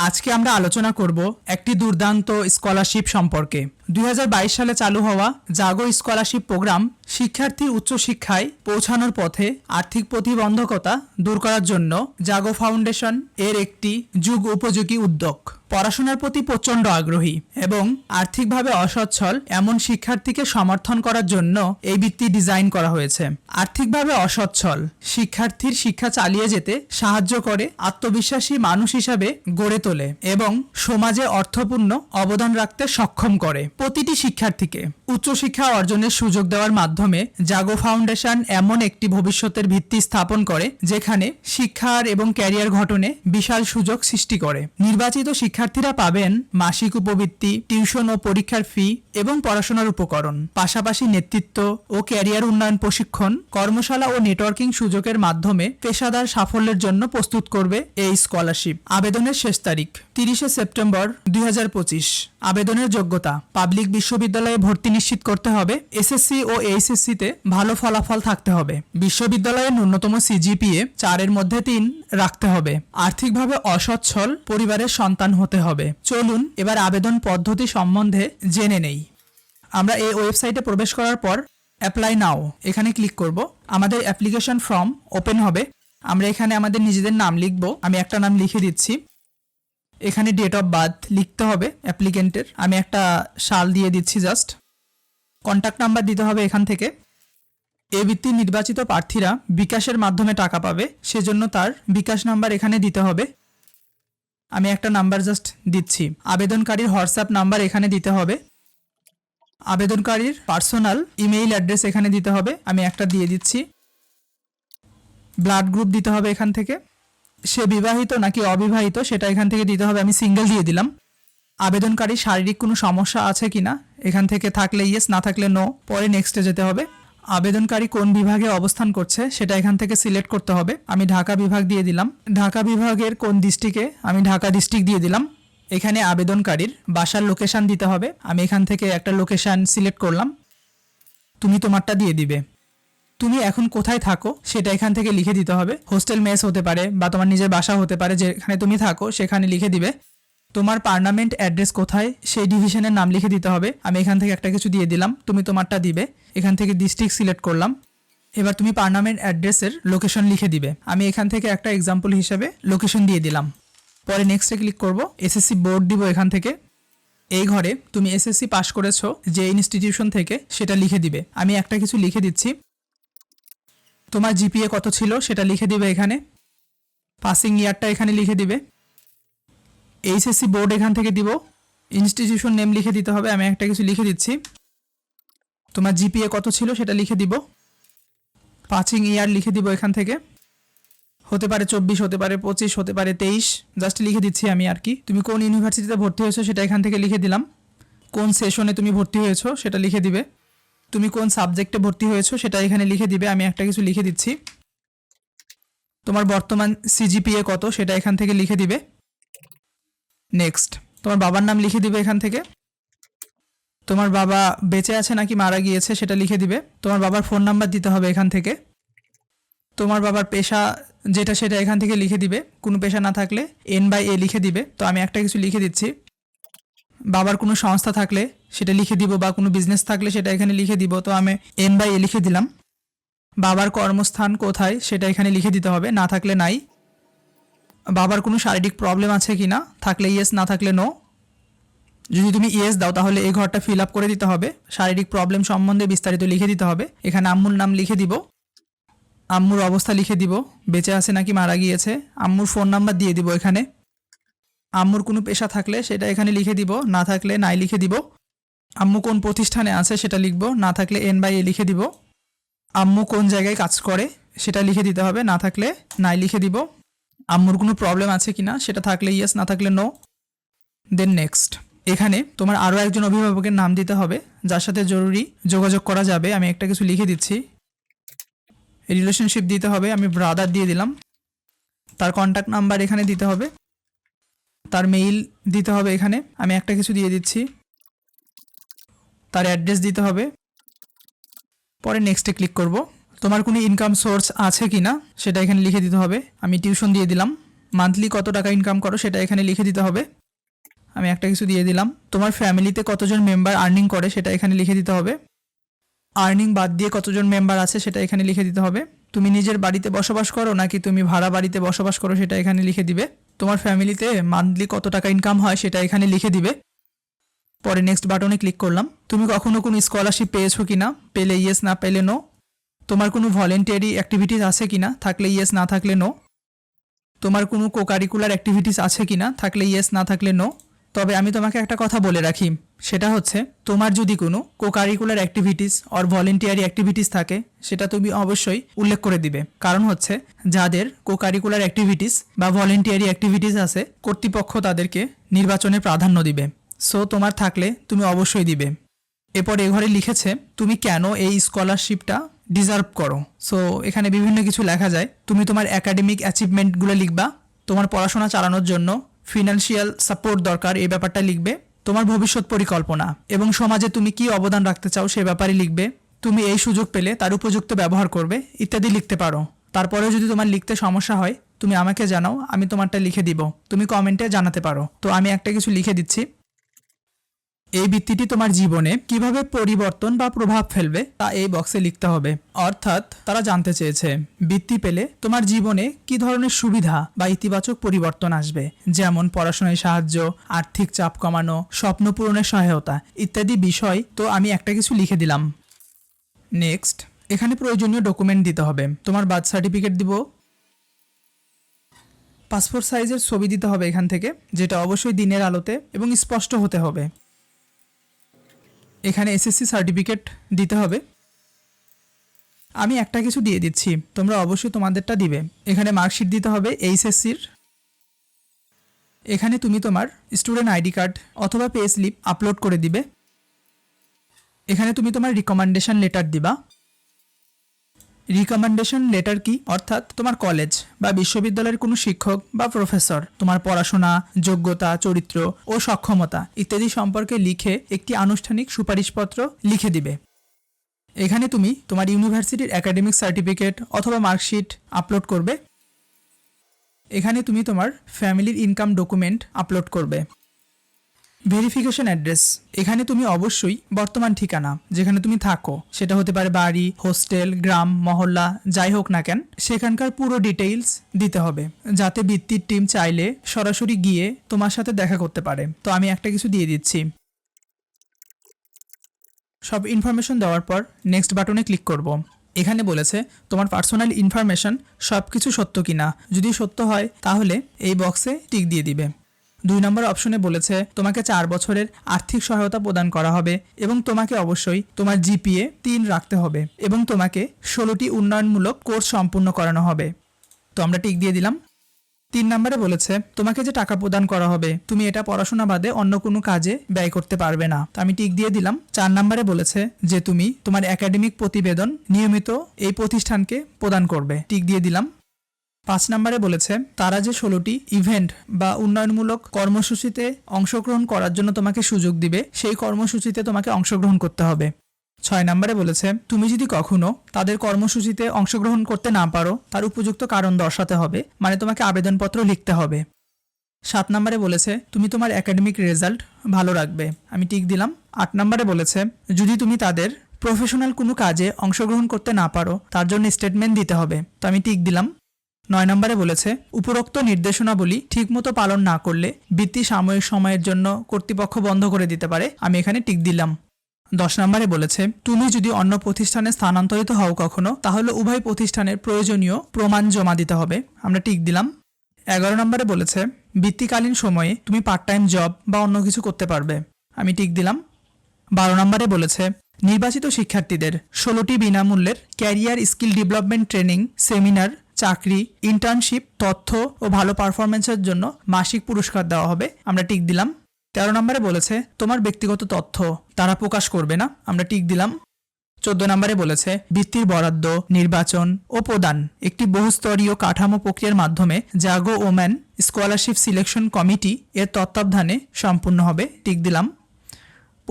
আজকে আমরা আলোচনা করব একটি দুর্দান্ত স্কলারশিপ সম্পর্কে। দুই হাজার বাইশ সালে চালু হওয়া জাগো স্কলারশিপ প্রোগ্রাম শিক্ষার্থীর উচ্চশিক্ষায় পৌঁছানোর পথে আর্থিক প্রতিবন্ধকতা দূর করার জন্য জাগো ফাউন্ডেশন এর একটি যুগ উপযোগী উদ্যোগ। পড়াশোনার প্রতি প্রচণ্ড আগ্রহী এবং আর্থিকভাবে অসচ্ছল এমন শিক্ষার্থীকে সমর্থন করার জন্য এই বৃত্তি ডিজাইন করা হয়েছে। আর্থিকভাবে অসচ্ছল শিক্ষার্থীর শিক্ষা চালিয়ে যেতে সাহায্য করে আত্মবিশ্বাসী মানুষ হিসাবে গড়ে তোলে এবং সমাজে অর্থপূর্ণ অবদান রাখতে সক্ষম করে। প্রতিটি শিক্ষার্থীকে উচ্চশিক্ষা অর্জনের সুযোগ দেওয়ার মাধ্যমে জাগো ফাউন্ডেশন এমন একটি ভবিষ্যতের ভিত্তি স্থাপন করে, যেখানে শিক্ষার এবং ক্যারিয়ার গঠনে বিশাল সুযোগ সৃষ্টি করে। নির্বাচিত শিক্ষার্থীরা পাবেন মাসিক উপবৃত্তি, টিউশন ও পরীক্ষার ফি এবং পড়াশোনার উপকরণ। পাশাপাশি নেতৃত্ব ও ক্যারিয়ার উন্নয়ন প্রশিক্ষণ, কর্মশালা ও নেটওয়ার্কিং সুযোগের মাধ্যমে পেশাদার সাফল্যের জন্য প্রস্তুত করবে এই স্কলারশিপ। আবেদনের শেষ তারিখ। তিরিশে সেপ্টেম্বর দুই হাজার পঁচিশ। আবেদনের যোগ্যতা, পাবলিক বিশ্ববিদ্যালয়ে ভর্তি নিশ্চিত করতে হবে, এসএসসি ও এইচএসসি তে ভালো ফলাফল থাকতে হবে। বিশ্ববিদ্যালয়ের ন্যূনতম সিজিপিএ চারের মধ্যে তিন রাখতে হবে। আর্থিকভাবে অসচ্ছল পরিবারের সন্তান হতে হবে। চলুন এবার আবেদন পদ্ধতি সম্বন্ধে জেনে নেই। আমরা এই ওয়েবসাইটে প্রবেশ করার পর অ্যাপ্লাই নাও এখানে ক্লিক করব। আমাদের অ্যাপ্লিকেশন ফর্ম ওপেন হবে। আমরা এখানে আমাদের নিজেদের নাম লিখব। আমি একটা নাম লিখে দিচ্ছি। এখানে ডেট অফ বার্থ লিখতে হবে অ্যাপ্লিকেন্টের আমি একটা সাল দিয়ে দিচ্ছি জাস্ট কন্ট্যাক্ট নাম্বার দিতে হবে এখান থেকে। এ ভিত্তির নির্বাচিত প্রার্থীরা বিকাশের মাধ্যমে টাকা পাবে, সেজন্য তার বিকাশ নাম্বার এখানে দিতে হবে। আমি একটা নাম্বার জাস্ট দিচ্ছি। আবেদনকারীর হোয়াটসঅ্যাপ নাম্বার এখানে দিতে হবে। আবেদনকারীর পার্সোনাল ইমেইল অ্যাড্রেস এখানে দিতে হবে। আমি একটা দিয়ে দিচ্ছি। ব্লাড গ্রুপ দিতে হবে এখান থেকে। সে বিবাহিত নাকি অবিবাহিত, সেটা এখান থেকে দিতে হবে। আমি সিঙ্গেল দিয়ে দিলাম। আবেদনকারী শারীরিক কোনো সমস্যা আছে কিনা? এখান থেকে থাকলে ইয়েস না থাকলে নো পরে নেক্সটে যেতে হবে। আবেদনকারী কোন বিভাগে অবস্থান করছে, সেটা এখান থেকে সিলেক্ট করতে হবে। আমি ঢাকা বিভাগ দিয়ে দিলাম। ঢাকা বিভাগের কোন ডিস্ট্রিক্টে আমি ঢাকা ডিস্ট্রিক্ট দিয়ে দিলাম। এখানে আবেদনকারীর বাসার লোকেশন দিতে হবে। আমি এখান থেকে একটা লোকেশন সিলেক্ট করলাম। তুমি তোমারটা দিয়ে দিবে। তুমি এখন কোথায় থাকো, সেটা এখান থেকে লিখে দিতে হবে। হোস্টেল মেস হতে পারে বা তোমার নিজের বাসা হতে পারে, যেখানে তুমি থাকো, সেখানে লিখে দিবে। তোমার পার্নামেন্ট অ্যাড্রেস কোথায়, সেই ডিভিশনের নাম লিখে দিতে হবে। আমি এখান থেকে একটা কিছু দিয়ে দিলাম, তুমি তোমারটা দিবে। এখান থেকে ডিস্ট্রিক্ট সিলেক্ট করলাম। এবার তুমি পার্নামেন্ট অ্যাড্রেসের লোকেশন লিখে দিবে। আমি এখান থেকে একটা এক্সাম্পল হিসেবে লোকেশন দিয়ে দিলাম। পরে নেক্সটে ক্লিক করব এসএসসি বোর্ড দিব এখান থেকে। এই ঘরে তুমি এসএসসি পাস করেছ, যে ইনস্টিটিউশন থেকে, সেটা লিখে দিবে। আমি একটা কিছু লিখে দিচ্ছি। তোমার জিপিএ কত ছিল সেটা লিখে দিবে এখানে। পাসিং ইয়ারটা এখানে লিখে দিবে। এইচএসসি বোর্ড এখান থেকে দিব। ইনস্টিটিউশন নেম লিখে দিতে হবে, আমি একটা কিছু লিখে দিচ্ছি। তোমার জিপিএ কত ছিল সেটা লিখে দিব। পাসিং ইয়ার লিখে দিব এখান থেকে। হতে পারে চব্বিশ, হতে পারে পঁচিশ, হতে পারে তেইশ। জাস্ট লিখে দিচ্ছি আমি আর কি। তুমি কোন ইউনিভার্সিটিতে ভর্তি হয়েছো সেটা এখান থেকে লিখে দিলাম। কোন সেশনে তুমি ভর্তি হয়েছো সেটা লিখে দিবে। তুমি কোন সাবজেক্টে ভর্তি হয়েছো সেটা এখানে লিখে দিবে, আমি একটা কিছু লিখে দিচ্ছি। তোমার বর্তমান সিজিপিএ কত সেটা এখান থেকে লিখে দিবে। নেক্সট তোমার বাবার নাম লিখে দিবে এখান থেকে। তোমার বাবা বেঁচে আছে নাকি মারা গিয়েছে সেটা লিখে দিবে। তোমার বাবার ফোন নাম্বার দিতে হবে এখান থেকে। তোমার বাবার পেশা যেটা সেটা এখান থেকে লিখে দিবে। কোনো পেশা না থাকলে এন বাই এ লিখে দিবে। তো আমি একটা কিছু লিখে দিচ্ছি। বাবার কোনো সংস্থা থাকলে সেটা লিখে দিব বা কোনো বিজনেস থাকলে সেটা এখানে লিখে দিব। তো আমি এন বাই এ লিখে দিলাম। বাবার কর্মস্থান কোথায় সেটা এখানে লিখে দিতে হবে। না থাকলে নাই। বাবার কোনো শারীরিক প্রবলেম আছে কি না থাকলে ইয়েস না থাকলে নো যদি তুমি ইয়েস দাও, তাহলে এই ঘরটা ফিল আপ করে দিতে হবে। শারীরিক প্রবলেম সম্বন্ধে বিস্তারিত লিখে দিতে হবে। এখানে আম্মুর নাম লিখে দিব। আম্মুর অবস্থা লিখে দিব। বেঁচে আছে নাকি মারা গিয়েছে? আম্মুর ফোন নাম্বার দিয়ে দিব এখানে। আম্মুর কোনো পেশা থাকলে সেটা এখানে লিখে দিব। না থাকলে নাই লিখে দিব। আম্মু কোন প্রতিষ্ঠানে আছে সেটা লিখব, না থাকলে এন বাই এ লিখে দিব। আম্মু কোন জায়গায় কাজ করে সেটা লিখে দিতে হবে, না থাকলে নাই লিখে দিব। আম্মুর কোনো প্রবলেম আছে কি না সেটা থাকলে ইয়েস না থাকলে নো দেন নেক্সট এখানে তোমার আরও একজন অভিভাবকের নাম দিতে হবে, যার সাথে জরুরি যোগাযোগ করা যাবে। আমি একটা কিছু লিখে দিচ্ছি। রিলেশনশিপ দিতে হবে, আমি ব্রাদার দিয়ে দিলাম। তার কন্ট্যাক্ট নাম্বার এখানে দিতে হবে। তার মেইল দিতে হবে এখানে, আমি একটা কিছু দিয়ে দিচ্ছি। তার অ্যাড্রেস দিতে হবে। পরে নেক্সটে ক্লিক করব। তোমার কোনো ইনকাম সোর্স আছে কি না, সেটা এখানে লিখে দিতে হবে। আমি টিউশন দিয়ে দিলাম। মান্থলি কত টাকা ইনকাম করো, সেটা এখানে লিখে দিতে হবে। আমি একটা কিছু দিয়ে দিলাম। তোমার ফ্যামিলিতে কতজন মেম্বার আর্নিং করে, সেটা এখানে লিখে দিতে হবে। আর্নিং বাদ দিয়ে কতজন মেম্বার আছে, সেটা এখানে লিখে দিতে হবে। তুমি নিজের বাড়িতে বসবাস করো, নাকি তুমি ভাড়া বাড়িতে বসবাস করো, সেটা এখানে লিখে দিবে। তোমার ফ্যামিলিতে মান্থলি কত টাকা ইনকাম হয়, সেটা এখানে লিখে দিবে। পরে নেক্সট বাটনে ক্লিক করলাম। তুমি কখনো কোনো স্কলারশিপ পেয়েছ কি না পেলে ইয়েস না পেলে নো তোমার কোনো ভলেন্টিয়ারি অ্যাক্টিভিটিস আছে কি না থাকলে ইয়েস না থাকলে নো তোমার কোনো কোকারিকুলার অ্যাক্টিভিটিস আছে কি না থাকলে ইয়েস না থাকলে নো তবে আমি তোমাকে একটা কথা বলে রাখি। সেটা হচ্ছে, তোমার যদি কোনো cocurricular activities or voluntary activities থাকে, সেটা তুমি অবশ্যই উল্লেখ করে দিবে। কারণ হচ্ছে, যাদের কোকারিকুলার অ্যাক্টিভিটিস বা ভলেন্টিয়ারি অ্যাক্টিভিটিস আছে, কর্তৃপক্ষ তাদেরকে নির্বাচনে প্রাধান্য দিবে। সো তোমার থাকলে তুমি অবশ্যই দিবে। এরপর এ ঘরে লিখেছে, তুমি কেন এই স্কলারশিপটা ডিজার্ভ করো? সো এখানে বিভিন্ন কিছু লেখা যায়। তুমি তোমার একাডেমিক অ্যাচিভমেন্টগুলো লিখবা। তোমার পড়াশোনা চালানোর জন্য ফিনান্সিয়াল সাপোর্ট দরকার, এই ব্যাপারটা লিখবে। তোমার ভবিষ্যৎ পরিকল্পনা এবং সমাজে তুমি কি অবদান রাখতে চাও সে ব্যাপারে লিখবে। তুমি এই সুযোগ পেলে তার উপযুক্ত ব্যবহার করবে, ইত্যাদি লিখতে পারো। তারপরেও যদি তোমার লিখতে সমস্যা হয়, তুমি আমাকে জানাও, আমি তোমারটা লিখে দিব। তুমি কমেন্টে জানাতে পারো। তো আমি একটা কিছু লিখে দিচ্ছি। এই বৃত্তিটি তোমার জীবনে কীভাবে পরিবর্তন বা প্রভাব ফেলবে তা এই বক্সে লিখতে হবে। অর্থাৎ তারা জানতে চেয়েছে, বৃত্তি পেলে তোমার জীবনে কি ধরনের সুবিধা বা ইতিবাচক পরিবর্তন আসবে? যেমন পড়াশোনায় সাহায্য, আর্থিক চাপ কমানো, স্বপ্ন পূরণের সহায়তা ইত্যাদি বিষয় তো আমি একটা কিছু লিখে দিলাম। নেক্সট এখানে প্রয়োজনীয় ডকুমেন্ট দিতে হবে। তোমার বার্থ সার্টিফিকেট দিব। পাসপোর্ট সাইজের ছবি দিতে হবে এখান থেকে, যেটা অবশ্যই দিনের আলোতে এবং স্পষ্ট হতে হবে। এখানে এসএসসি সার্টিফিকেট দিতে হবে। আমি একটা কিছু দিয়ে দিচ্ছি, তোমরা অবশ্যই তোমাদেরটা দিবে। এখানে মার্কশিট দিতে হবে এইচএসসির এখানে তুমি তোমার স্টুডেন্ট আইডি কার্ড অথবা পে স্লিপ আপলোড করে দিবে। এখানে তুমি তোমার রিকমেন্ডেশন লেটার দিবা। রিকমেন্ডেশন লেটার কি? অর্থাৎ তোমার কলেজ বা বিশ্ববিদ্যালয়ের কোনো শিক্ষক বা প্রফেসর তোমার পড়াশোনা, যোগ্যতা, চরিত্র ও সক্ষমতা ইত্যাদি সম্পর্কে লিখে একটি আনুষ্ঠানিক সুপারিশপত্র লিখে দিবে। এখানে তুমি তোমার ইউনিভার্সিটির একাডেমিক সার্টিফিকেট অথবা মার্কশিট আপলোড করবে। এখানে তুমি তোমার ফ্যামিলির ইনকাম ডকুমেন্ট আপলোড করবে। ভেরিফিকেশন অ্যাড্রেস এখানে তুমি অবশ্যই বর্তমান ঠিকানা, যেখানে তুমি থাকো, সেটা হতে পারে বাড়ি হোস্টেল গ্রাম, মহল্লা, যাই হোক না কেন, সেখানকার পুরো ডিটেইলস দিতে হবে, যাতে বৃত্তির টিম চাইলে সরাসরি গিয়ে তোমার সাথে দেখা করতে পারে। তো আমি একটা কিছু দিয়ে দিচ্ছি। সব ইনফরমেশন দেওয়ার পর নেক্সট বাটনে ক্লিক করব। এখানে বলেছে, তোমার পার্সোনাল ইনফরমেশন সব কিছু সত্য কিনা, যদি সত্য হয়, তাহলে এই বক্সে টিক দিয়ে দিবে। দুই নম্বর অপশনে বলেছে, তোমাকে চার বছরের আর্থিক সহায়তা প্রদান করা হবে এবং তোমাকে অবশ্যই তোমার জিপিএ তিন রাখতে হবে এবং তোমাকে ষোলোটি উন্নয়নমূলক কোর্স সম্পূর্ণ করানো হবে। তো আমরা টিক দিয়ে দিলাম। তিন নম্বরে বলেছে, তোমাকে যে টাকা প্রদান করা হবে, তুমি এটা পড়াশোনা বাদে অন্য কোনো কাজে ব্যয় করতে পারবে না। তো আমি টিক দিয়ে দিলাম। চার নম্বরে বলেছে যে, তুমি তোমার একাডেমিক প্রতিবেদন নিয়মিত এই প্রতিষ্ঠানকে প্রদান করবে। টিক দিয়ে দিলাম। পাঁচ নম্বরে বলেছে, তারা যে ষোলোটি ইভেন্ট বা উন্নয়নমূলক কর্মসূচিতে অংশগ্রহণ করার জন্য তোমাকে সুযোগ দিবে, সেই কর্মসূচিতে তোমাকে অংশগ্রহণ করতে হবে। ছয় নম্বরে বলেছে, তুমি যদি কখনো তাদের কর্মসূচিতে অংশগ্রহণ করতে না পারো, তার উপযুক্ত কারণ দর্শাতে হবে মানে তোমাকে আবেদনপত্র লিখতে হবে। সাত নম্বরে বলেছে, তুমি তোমার একাডেমিক রেজাল্ট ভালো রাখবে। আমি টিক দিলাম। আট নম্বরে বলেছে, যদি তুমি তাদের প্রফেশনাল কোনো কাজে অংশগ্রহণ করতে না পারো, তার জন্য স্টেটমেন্ট দিতে হবে। তো আমি টিক দিলাম। নয় নম্বরে বলেছে, উপরোক্ত নির্দেশনাবলী ঠিকমতো পালন না করলে বৃত্তি সাময়িক সময়ের জন্য কর্তৃপক্ষ বন্ধ করে দিতে পারে। আমি এখানে টিক দিলাম। দশ নম্বরে বলেছে, তুমি যদি অন্য প্রতিষ্ঠানে স্থানান্তরিত হও কখনো, তাহলে উভয় প্রতিষ্ঠানের প্রয়োজনীয় প্রমাণ জমা দিতে হবে। আমরা টিক দিলাম। এগারো নম্বরে বলেছে, বৃত্তিকালীন সময়ে তুমি পার্ট টাইম জব বা অন্য কিছু করতে পারবে। আমি টিক দিলাম। বারো নম্বরে বলেছে, নির্বাচিত শিক্ষার্থীদের ষোলোটি বিনামূল্যের career skill development training, seminar চাকরি ইন্টার্নশিপ তথ্য ও ভালো পারফরমেন্সের জন্য মাসিক পুরস্কার দেওয়া হবে। আমরা টিক দিলাম। তেরো নম্বরে বলেছে, তোমার ব্যক্তিগত তথ্য তারা প্রকাশ করবে না। আমরা টিক দিলাম। চোদ্দ নম্বরে বলেছে, বৃত্তির বরাদ্দ, নির্বাচন ও প্রদান। একটি বহুস্তরীয় কাঠামো প্রক্রিয়ার মাধ্যমে Jaago woman scholarship selection committee এর তত্ত্বাবধানে সম্পূর্ণ হবে। টিক দিলাম।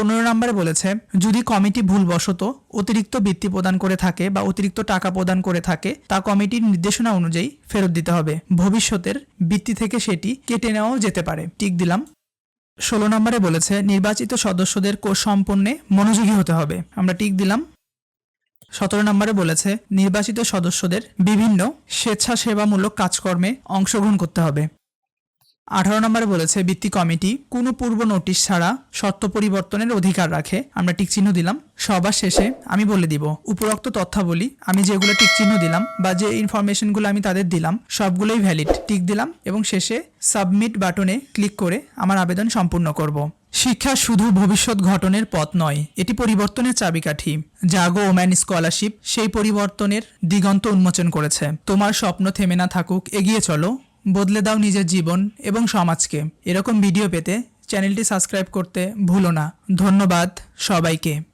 পনেরো নম্বরে বলেছে, যদি কমিটি ভুলবশত অতিরিক্ত বৃত্তি প্রদান করে থাকে বা অতিরিক্ত টাকা প্রদান করে থাকে, তা কমিটির নির্দেশনা অনুযায়ী ফেরত দিতে হবে। ভবিষ্যতের বৃত্তি থেকে সেটি কেটে নেওয়াও যেতে পারে। টিক দিলাম। ষোলো নম্বরে বলেছে, নির্বাচিত সদস্যদের কোর্স সম্পন্নে মনোযোগী হতে হবে। আমরা টিক দিলাম। সতেরো নম্বরে বলেছে, নির্বাচিত সদস্যদের বিভিন্ন স্বেচ্ছাসেবামূলক কাজকর্মে অংশগ্রহণ করতে হবে। আঠারো নম্বরে বলেছে বৃত্তি কমিটি কোনো পূর্ব নোটিশ ছাড়া শর্ত পরিবর্তনের অধিকার রাখে। আমরা টিকচিহ্ন দিলাম। সবার শেষে আমি বলে দিব, উপরোক্ত তথ্যাবলী, আমি যেগুলো টিকচিহ্ন দিলাম বা যে ইনফরমেশনগুলো আমি তাদের দিলাম, সবগুলোই ভ্যালিড টিক দিলাম এবং শেষে সাবমিট বাটনে ক্লিক করে আমার আবেদন সম্পূর্ণ করব। শিক্ষা শুধু ভবিষ্যৎ ঘটনের পথ নয়, এটি পরিবর্তনের চাবিকাঠি। জাগো ওম্যান স্কলারশিপ সেই পরিবর্তনের দিগন্ত উন্মোচন করেছে। তোমার স্বপ্ন থেমে না থাকুক, এগিয়ে চলো। বদলে দাও নিজের জীবন এবং সমাজকে। এরকম ভিডিও পেতে চ্যানেলটি সাবস্ক্রাইব করতে ভুলো না। ধন্যবাদ সবাইকে।